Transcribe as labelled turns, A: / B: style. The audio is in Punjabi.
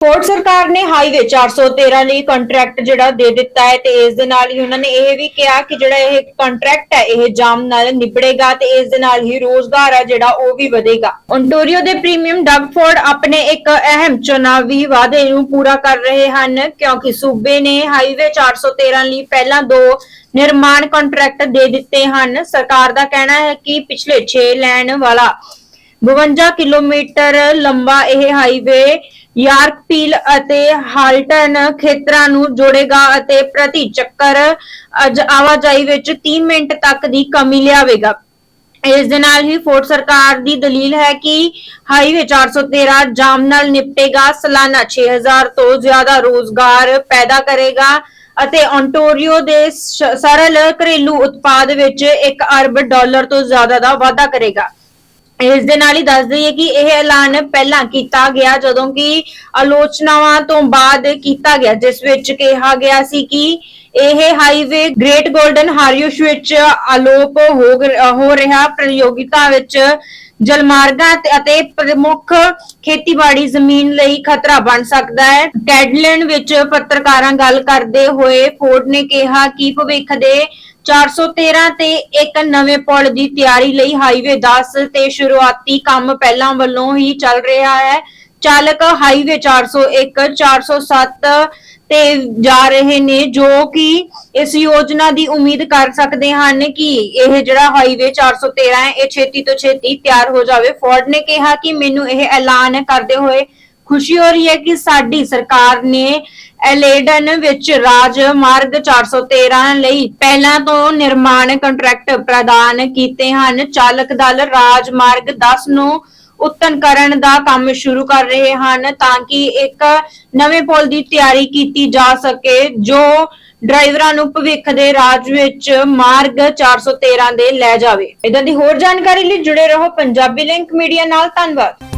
A: ਫੋਰਡ ਸਰਕਾਰ ਨੇ ਹਾਈਵੇ 413 ਲਈ ਕੰਟਰੈਕਟ ਜਿਹੜਾ ਦੇ ਦਿੱਤਾ ਹੈ ਤੇ ਇਸ ਦੇ ਨਾਲ ਹੀ ਉਹਨਾਂ ਨੇ ਇਹ ਵੀ ਕਿਹਾ ਕਿ ਜਿਹੜਾ ਇਹ ਕੰਟਰੈਕਟ ਹੈ, ਇਹ ਜਾਮ ਨਾਲ ਨਿਬੜੇਗਾ ਤੇ ਇਸ ਦੇ ਨਾਲ ਹੀ ਰੋਜ਼ਗਾਰ ਹੈ ਜਿਹੜਾ ਉਹ ਵੀ ਵਧੇਗਾ। ਓਨਟਾਰੀਓ ਦੇ ਪ੍ਰੀਮੀਅਮ ਡਗ ਆਪਣੇ ਇੱਕ ਅਹਿਮ ਚੁਣਾਵੀ ਵਾਅਦੇ ਨੂੰ ਪੂਰਾ ਕਰ ਰਹੇ ਹਨ ਕਿਉਂਕਿ ਸੂਬੇ ਨੇ ਹਾਈਵੇ 413 ਲਈ ਪਹਿਲਾਂ ਦੋ ਨਿਰਮਾਣ ਕੰਟਰੈਕਟ ਦੇ ਦਿੱਤੇ ਹਨ। ਸਰਕਾਰ ਦਾ ਕਹਿਣਾ ਹੈ ਕਿ ਪਿਛਲੇ 6 ਲੈਣ ਵਾਲਾ 52 ਕਿਲੋਮੀਟਰ ਲੰਬਾ ਇਹ ਹਾਈਵੇ ਯਾਰਕਪੀਲ ਅਤੇ ਹਾਲਟਨ ਖੇਤਰਾਂ ਨੂੰ ਜੋੜੇਗਾ ਅਤੇ ਪ੍ਰਤੀ ਚੱਕਰ ਆਵਾਜਾਈ ਵਿੱਚ 30 ਮਿੰਟ ਤੱਕ ਦੀ ਕਮੀ ਲਿਆਵੇਗਾ। ਇਸ ਦੇ ਨਾਲ ਹੀ ਫੋਰਡ ਸਰਕਾਰ ਦੀ ਦਲੀਲ ਹੈ ਕਿ ਹਾਈਵੇ 413 ਜਾਮ ਨਾਲ ਨਿਪਟੇਗਾ, ਸਾਲਾਨਾ 6000 ਤੋਂ ਜ਼ਿਆਦਾ ਰੋਜ਼ਗਾਰ ਪੈਦਾ ਕਰੇਗਾ ਅਤੇ ontario ਦੇ ਸਰਲ ਘਰੇਲੂ ਉਤਪਾਦ ਵਿੱਚ 1 ਅਰਬ ਡਾਲਰ ਤੋਂ ਜ਼ਿਆਦਾ ਦਾ ਵਾਧਾ ਕਰੇਗਾ। ਇਸ ਦੇ ਨਾਲ ਹੀ ਦੱਸ ਦਈਏ ਕਿ ਇਹ ਐਲਾਨ ਪਹਿਲਾਂ ਕੀਤਾ ਗਿਆ ਜਦੋਂ ਕਿ ਆਲੋਚਨਾਵਾਂ ਤੋਂ ਬਾਅਦ ਕੀਤਾ ਗਿਆ, ਜਿਸ ਵਿੱਚ ਕਿਹਾ ਗਿਆ ਸੀ ਕਿ ਇਹ ਹਾਈਵੇ ਗ੍ਰੇਟ 골ਡਨ ਹਾਰੀਓਸ਼ ਵਿੱਚ ਆਲੋਪ ਹੋ ਰਿਹਾ, ਪ੍ਰਯੋਗਿਤਾ ਵਿੱਚ ਜਲਮਾਰਗਾਂ ਤੇ- ਅਤੇ ਪ੍ਰਮੁੱਖ ਖੇਤੀਬਾੜੀ ਜ਼ਮੀਨ ਲਈ ਖਤਰਾ ਬਣ ਸਕਦਾ ਹੈ। ਕੈਡਲਨ ਵਿੱਚ ਪੱਤਰਕਾਰਾਂ ਗੱਲ ਕਰਦੇ ਹੋਏ ਫੋਰਡ ਨੇ ਕਿਹਾ ਕਿ ਭਵਿੱਖ ਦੇ 413 ਤੇ ਇੱਕ ਨਵੇਂ ਪੁਲ ਦੀ ਤਿਆਰੀ ਲਈ ਹਾਈਵੇ 10 ਤੇ ਸ਼ੁਰੂਆਤੀ ਕੰਮ ਪਹਿਲਾਂ ਵੱਲੋਂ ਹੀ ਚੱਲ ਰਿਹਾ ਹੈ। ਚਾਲਕ ਹਾਈਵੇ 401 407 ਤੇ ਜਾ ਰਹੇ ਨੇ, ਜੋ ਕਿ ਇਸ ਯੋਜਨਾ ਦੀ ਉਮੀਦ ਕਰ ਸਕਦੇ ਹਨ ਕਿ ਇਹ ਜਿਹੜਾ ਹਾਈਵੇ 413 ਹੈ, ਇਹ ਛੇਤੀ ਤੋਂ ਛੇਤੀ ਤਿਆਰ ਹੋ ਜਾਵੇ। ਫੋਰਡ ਨੇ ਕਿਹਾ ਕਿ ਮੈਨੂੰ ਇਹ ਐਲਾਨ ਕਰਦੇ ਹੋਏ ਖੁਸ਼ੀ ਹੋ ਰਹੀ ਹੈ ਕਿ ਸਾਡੀ ਸਰਕਾਰ ਨੇ ਐਲੇਡਨ ਵਿੱਚ ਰਾਜ ਮਾਰਗ 413 ਲਈ ਪਹਿਲਾਂ ਤੋਂ ਨਿਰਮਾਣ ਕੰਟਰੈਕਟ ਪ੍ਰਦਾਨ ਕੀਤੇ ਹਨ। ਚਾਲਕ ਦਲ ਰਾਜ ਮਾਰਗ 10 ਨੂੰ ਉਤਨ ਕਰਨ ਦਾ ਕੰਮ ਸ਼ੁਰੂ ਕਰ ਰਹੇ ਹਨ ਤਾਂ ਕਿ ਇੱਕ ਨਵੇਂ ਪੁਲ ਦੀ ਤਿਆਰੀ ਕੀਤੀ ਜਾ ਸਕੇ, ਜੋ ਡਰਾਈਵਰਾਂ ਨੂੰ ਭਵਿੱਖ ਦੇ ਰਾਜ ਵਿੱਚ ਮਾਰਗ 413 ਦੇ ਲੈ ਜਾਵੇ। ਇਦਾਂ ਦੀ ਹੋਰ ਜਾਣਕਾਰੀ ਲਈ ਜੁੜੇ ਰਹੋ ਪੰਜਾਬੀ ਲਿੰਕ ਮੀਡੀਆ ਨਾਲ। ਧੰਨਵਾਦ।